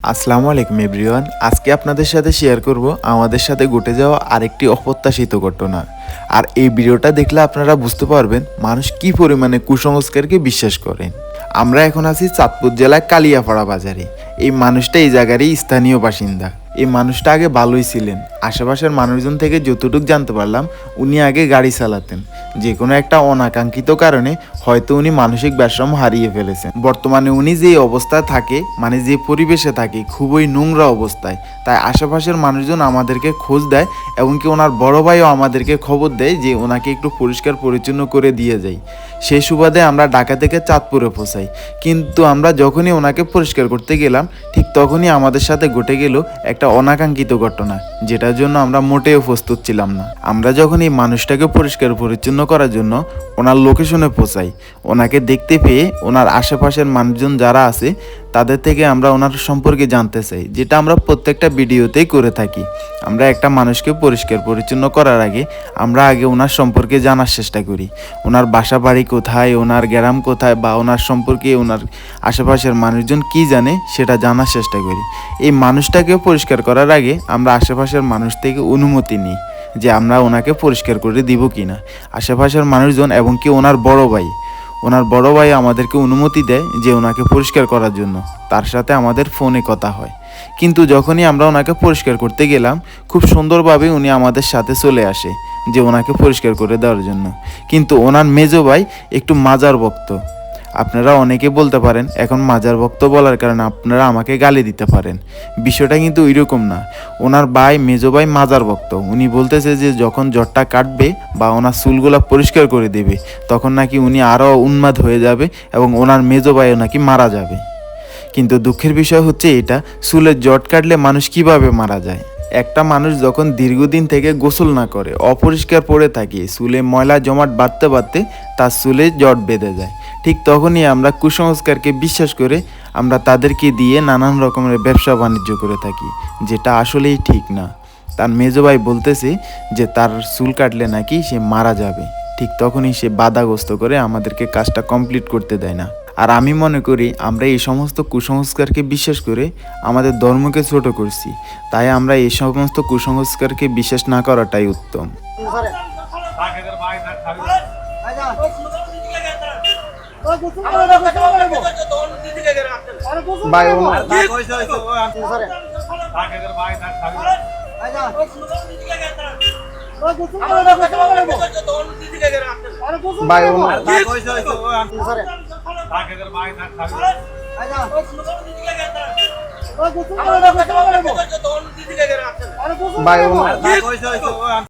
আসসালামু আলাইকুম এভরিওয়ান আজকে আপনাদের সাথে শেয়ার করব আমাদের সাথে ঘটে যাওয়া আরেকটি অপ্রত্যাশিত ঘটনা। আর এই ভিডিওটা দেখলে আপনারা বুঝতে পারবেন মানুষ কি পরিমাণে কুসংস্কারকে বিশ্বাস করেন। আমরা এখন আছি চাঁদপুর জেলায় কালিয়াপাড়া বাজারে। এই মানুষটা এই জায়গারই স্থানীয় বাসিন্দা। এই মানুষটা আগে ভালোই ছিলেন। আশেপাশের মানুষজন থেকে যতটুকু জানতে পারলাম, উনি আগে গাড়ি চালাতেন। যে কোনো একটা অনাকাঙ্ক্ষিত কারণে হয়তো উনি মানসিক ভারসাম্য হারিয়ে ফেলেছেন। বর্তমানে উনি যে অবস্থায় থাকে মানে যে পরিবেশে থাকে, খুবই নোংরা অবস্থায়। তাই আশেপাশের মানুষজন আমাদেরকে খোঁজ দেয় এমনকি ওনার বড় ভাইও আমাদেরকে খবর দেয় যে ওনাকে একটু পরিষ্কার পরিচ্ছন্ন করে দিয়ে যায় সেই সুবাদে আমরা ঢাকা থেকে চাঁদপুরে পৌঁছাই। কিন্তু আমরা যখনই ওনাকে পরিষ্কার করতে গেলাম, ঠিক তখনই আমাদের সাথে ঘটে গেল একটা অনাকাঙ্ক্ষিত ঘটনা, যেটার জন্য আমরা মোটেও প্রস্তুত ছিলাম না। আমরা যখন এই মানুষটাকে পরিষ্কার পরিচ্ছন্ন করার জন্য ওনার লোকেশনে পৌঁছাই, ওনাকে দেখতে পেয়ে ওনার আশেপাশের মানুষজন যারা আছে তাদের থেকে আমরা ওনার সম্পর্কে জানতে চাই, যেটা আমরা প্রত্যেকটা ভিডিওতেই করে থাকি। আমরা একটা মানুষকে পরিষ্কার পরিচ্ছন্ন করার আগে আমরা আগে ওনার সম্পর্কে জানার চেষ্টা করি। ওনার বাসা বাড়ি কোথায়, ওনার গ্রাম কোথায় বা ওনার সম্পর্কে ওনার আশেপাশের মানুষজন কি জানে সেটা জানার চেষ্টা করি। এই মানুষটাকে পরিষ্কার করার আগে আমরা আশেপাশের মানুষ থেকে অনুমতি নিই যে আমরা ওনাকে পরিষ্কার করে দিব কি না আশেপাশের মানুষজন এবং কি ওনার বড় ভাই ওনার বড় ভাই আমাদেরকে অনুমতি দেয় যে ওনাকে পরিষ্কার করার জন্য। তার সাথে আমাদের ফোনে কথা হয়। কিন্তু যখনই আমরা ওনাকে পরিষ্কার করতে গেলাম, খুব সুন্দরভাবে উনি আমাদের সাথে চলে আসে যে ওনাকে পরিষ্কার করে দেওয়ার জন্য। কিন্তু ওনার মেজো ভাই একটু মাজার ভক্ত। আপনারা অনেকে বলতে পারেন, এখন মাজার ভক্ত বলার কারণে আপনারা আমাকে গালি দিতে পারেন। বিষয়টা কিন্তু ওইরকম না। ওনার ভাই, মেজো ভাই মাজার ভক্ত। উনি বলতেছে যে, যখন জ্বরটা কাটবে বা ওনার চুলগুলা পরিষ্কার করে দেবে, তখন নাকি উনি আরও উন্মাদ হয়ে যাবে এবং ওনার মেজো ভাইও নাকি মারা যাবে। কিন্তু দুঃখের বিষয় হচ্ছে এটা, চুলের জট কাটলে মানুষ কীভাবে মারা যায়? একটা মানুষ যখন দীর্ঘদিন থেকে গোসল না করে, অপরিষ্কার পড়ে থাকে, চুলে ময়লা জমাট বাড়তে বাড়তে তার চুলে জট বেঁধে যায়, ঠিক তখনই আমরা কুসংস্কারকে বিশ্বাস করে আমরা তাদেরকে দিয়ে নানান রকমের ব্যবসা বাণিজ্য করে থাকি, যেটা আসলেই ঠিক না। তার মেজো ভাই বলতেছে যে, তার চুল কাটলে নাকি সে মারা যাবে। ঠিক তখনই সে বাধাগ্রস্ত করে আমাদেরকে কাজটা কমপ্লিট করতে দেয় না। আর আমি মনে করি আমরা এই সমস্ত কুসংস্কারকে বিশ্বাস করে আমাদের ধর্মকে ছোট করছি তাই আমরা এই সমস্ত কুসংস্কারকে বিশ্বাস না করাটাই উত্তম ভাই ভাই